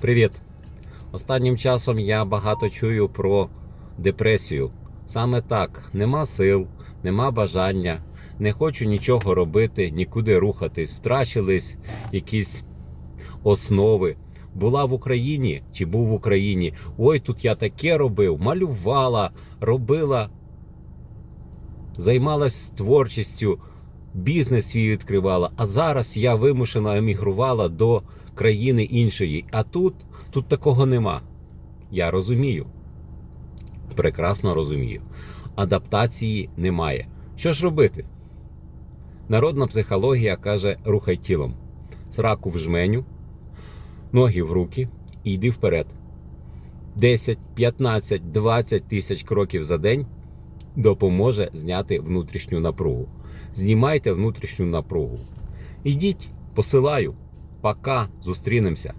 Привіт! Останнім часом я багато чую про депресію. Саме так, нема сил, нема бажання, не хочу нічого робити, нікуди рухатись, втрачились якісь основи. Була в Україні чи був в Україні. Ой, тут я таке робив, малювала, робила, займалась творчістю, бізнес свій відкривала. А зараз я вимушено емігрувала до країни іншої. А тут, тут такого нема. Я розумію. Прекрасно розумію. Адаптації немає. Що ж робити? Народна психологія каже: рухай тілом. Сраку в жменю, ноги в руки і йди вперед. 10, 15, 20 тисяч кроків за день допоможе зняти внутрішню напругу. Знімайте внутрішню напругу. Ідіть, посилаю. Пока зустрінемося.